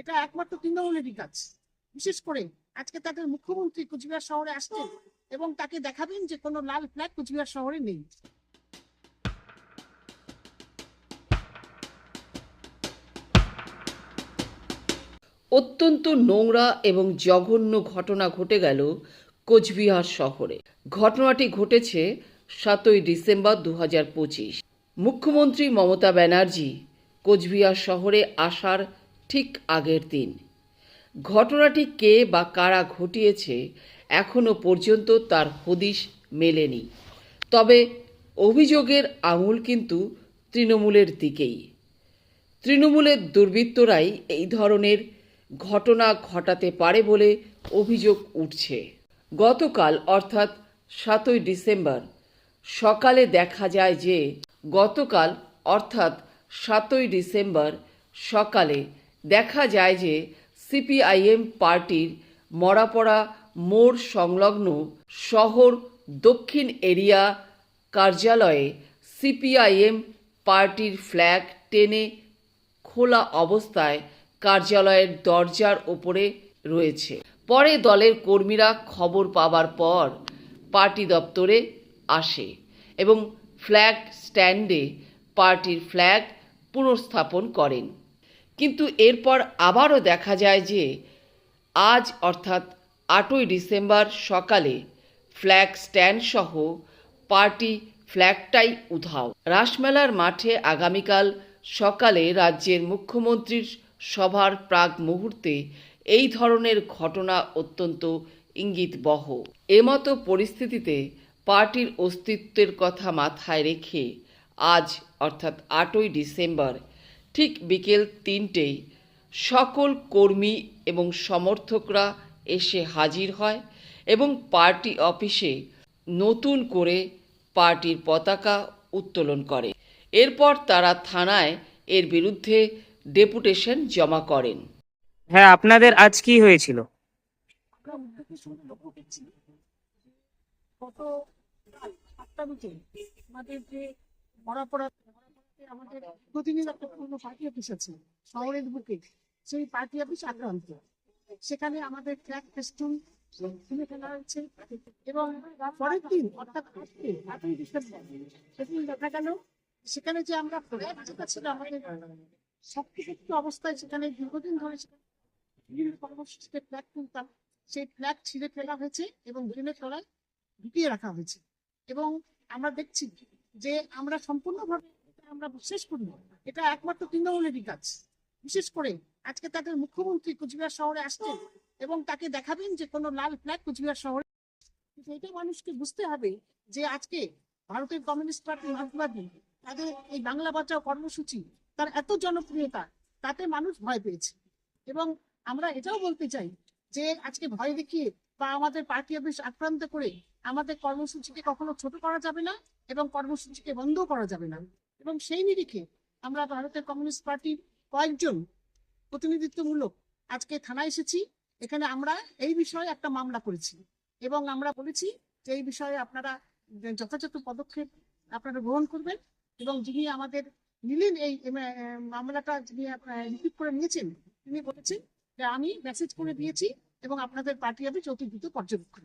এটা একমাত্র তৃণমূলেরই কাজ। বিশেষ করে আজকে তাদের মুখ্যমন্ত্রী কুচবিহার শহরে আসছেন এবং তাকে দেখাবেন যে কোনো লাল ফ্ল্যাগ কুচবিহার শহরে নেই। অত্যন্ত নোংরা এবং জঘন্য ঘটনা ঘটে গেল কোচবিহার শহরে। ঘটনাটি ঘটেছে সাতই ডিসেম্বর দু মুখ্যমন্ত্রী মমতা ব্যানার্জি কোচবিহার শহরে আসার ঠিক আগের দিন। ঘটনাটি কে বা কারা ঘটিয়েছে এখনও পর্যন্ত তার হদিশ মেলেনি। তবে অভিযোগের আঙুল কিন্তু তৃণমূলের দিকেই। তৃণমূলের দুর্বৃত্তরাই এই ধরনের ঘটনা ঘটাতে পারে বলে অভিযোগ উঠছে। গতকাল, অর্থাৎ সাতই ডিসেম্বর, সকালে দেখা যায় যে গতকাল, অর্থাৎ সাতই ডিসেম্বর সকালে দেখা যায় যে সিপিআইএম পার্টির মরাপড়া মোড় সংলগ্ন শহর দক্ষিণ এরিয়া কার্যালয়ে সিপিআইএম পার্টির ফ্ল্যাগ টেনে খোলা অবস্থায় কার্যালয়ের দরজার ওপরে রয়েছে। পরে দলের কর্মীরা খবর পাবার পর পার্টি দপ্তরে আসে এবং ফ্ল্যাগ স্ট্যান্ডে পার্টির ফ্ল্যাগ পুনর্স্থাপন করেন। কিন্তু এরপর আবারও দেখা যায় যে আজ অর্থাৎ আটই ডিসেম্বর সকালে ফ্ল্যাগ স্ট্যান্ড সহ পার্টি ফ্ল্যাগটাই উধাও। রাসমেলার মাঠে আগামীকাল সকালে রাজ্যের মুখ্যমন্ত্রীর সভার প্রাক মুহূর্তে এই ধরনের ঘটনা অত্যন্ত ইঙ্গিতবহ। এমতো পরিস্থিতিতে পার্টির অস্তিত্বের কথা মাথায় রেখে আজ অর্থাৎ আটই ডিসেম্বর ঠিক বিকেল তিনটেই সকল কর্মী এবং সমর্থকরা এসে হাজির হয় এবং পার্টি অফিসে নতুন করে পার্টির পতাকা উত্তোলন করে। এরপর তারা থানায় এর বিরুদ্ধে ডেপুটেশন জমা করেন। হ্যাঁ আপনাদের আজ কি হয়েছিল? গত আমাদের যে মরাপড়া মরাপড়াতে আমাদের দীর্ঘদিনের একটা পূর্ণ পার্টি অফিস আছে, শহরের বুকে। সেই পার্টি অফিস আক্রান্ত। সেখানে আমাদের ফ্ল্যাগ ফেস্টুন তুলে ফেলা হয়েছে। এবং পরের দিন, অর্থাৎ আজকে, আটই ডিসেম্বর, সেদিন দেখা গেল, সেখানে যে আমরা যেটা ছিল আমাদের শক্তিযুক্ত অবস্থায় সেখানে দীর্ঘদিন ধরে বিভিন্ন কর্মসূচিতে ফ্ল্যাগ তুলতাম। সেই ফ্ল্যাগ ছিঁড়ে ফেলা হয়েছে এবং ড্রেনের তলায় ঢুকিয়ে রাখা হয়েছে। এবং আমরা দেখছি যে আমরা সম্পূর্ণভাবে আমরা বিশ্বাস করি এটা একমাত্র তৃণমূলেরই কাজ। বিশেষ করে আজকে তাদের মুখ্যমন্ত্রী কুচবিহার শহরে আসছেন এবং তাকে দেখাবেন যে কোনো লাল ফ্ল্যাগ কুচবিহার শহরে। এটা মানুষকে বুঝতে হবে যে আজকে ভারতের কমিউনিস্ট পার্টি মার্ক্সবাদী, তাদের এই বাংলা বাঁচাও কর্মসূচি, তার এত জনপ্রিয়তা, তাতে মানুষ ভয় পেয়েছে। এবং আমরা এটাও বলতে চাই যে আজকে ভয় দেখিয়ে বা আমাদের পার্টি অফিস আক্রান্ত করে আমাদের কর্মসূচিকে কখনো ছোট করা যাবে না এবং কর্মসূচিকে বন্ধ করা যাবে না। এবং সেই নিরিখে আমরা ভারতের কমিউনিস্ট পার্টির কয়েকজন প্রতিনিধিত্বমূলক আজকে থানায় এসেছি। এখানে আমরা এই বিষয়ে একটা মামলা করেছি এবং আমরা বলেছি যে এই বিষয়ে আপনারা যথাযথ পদক্ষেপ আপনারা গ্রহণ করবেন এবং যিনি আমাদের নিলেন এই মামলাটা যিনি রিসিভ করে নিয়েছেন, তিনি বলেছেন যে আমি মেসেজ করে দিয়েছি এবং আপনাদের পার্টি অতি দ্রুত পর্যবেক্ষণ